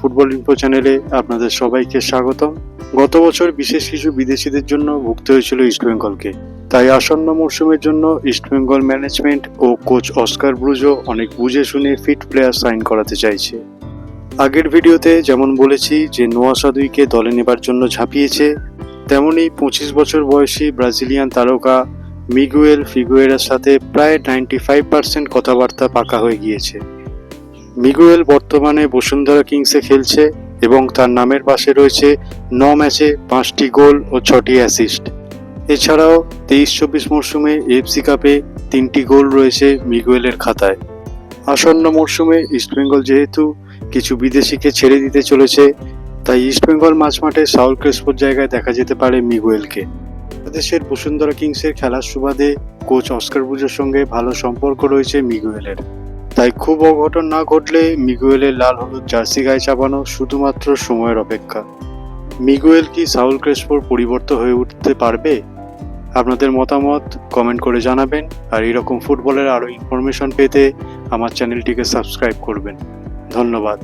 Football info চ্যানেলে আপনাদের সবাইকে স্বাগতম। গত বছর বিশেষ কিছু বিদেশিদের জন্য ভুগতে হয়েছিল ইস্টবেঙ্গলকে তাই আসন্ন মরশুমের জন্য ইস্টবেঙ্গল ম্যানেজমেন্ট ও কোচ অস্কার ব্রুজো অনেক বুঝে শুনে ফিট প্লেয়ার সাইন করাতে চাইছে। আগের ভিডিওতে যেমন বলেছি যে নোয়া সাদুইকে দলে নেবার জন্য ঝাঁপিয়েছে, তেমনি পঁচিশ বছর বয়সী ব্রাজিলিয়ান তারকা মিগুয়েল ফিগুয়েরার সাথে প্রায় নাইনটি ফাইভ পার্সেন্ট কথাবার্তা পাকা হয়ে গিয়েছে। মিগুয়েল বর্তমানে বসুন্ধরা কিংসে খেলছে এবং তার নামের পাশে রয়েছে ন ম্যাচে পাঁচটি গোল ও ছটি অ্যাসিস্ট। এছাড়াও তেইশ চব্বিশ মরশুমে এফসি কাপে তিনটি গোল রয়েছে মিগুয়েলের খাতায়। আসন্ন মরশুমে ইস্টবেঙ্গল যেহেতু কিছু বিদেশিকে ছেড়ে দিতে চলেছে, তাই ইস্টবেঙ্গল মাঝ মাঠে সাউল ক্রেসপোর জায়গায় দেখা যেতে পারে মিগুয়েলকে। দেশের বসুন্ধরা কিংসের খেলার সুবাদে কোচ অস্কার বুজোর সঙ্গে ভালো সম্পর্ক রয়েছে মিগুয়েলের। তাই খুব অঘটন না ঘটলে মিগুয়েলের লাল হলুদ জার্সি গায়ে চাপানো শুধুমাত্র সময়ের অপেক্ষা। মিগুয়েল কি সাউল ক্রেসপোর পরিবর্তন হয়ে উঠতে পারবে? আপনাদের মতামত কমেন্ট করে জানাবেন, আর এরকম ফুটবলের আরও ইনফরমেশন পেতে আমার চ্যানেলটিকে সাবস্ক্রাইব করবেন। ধন্যবাদ।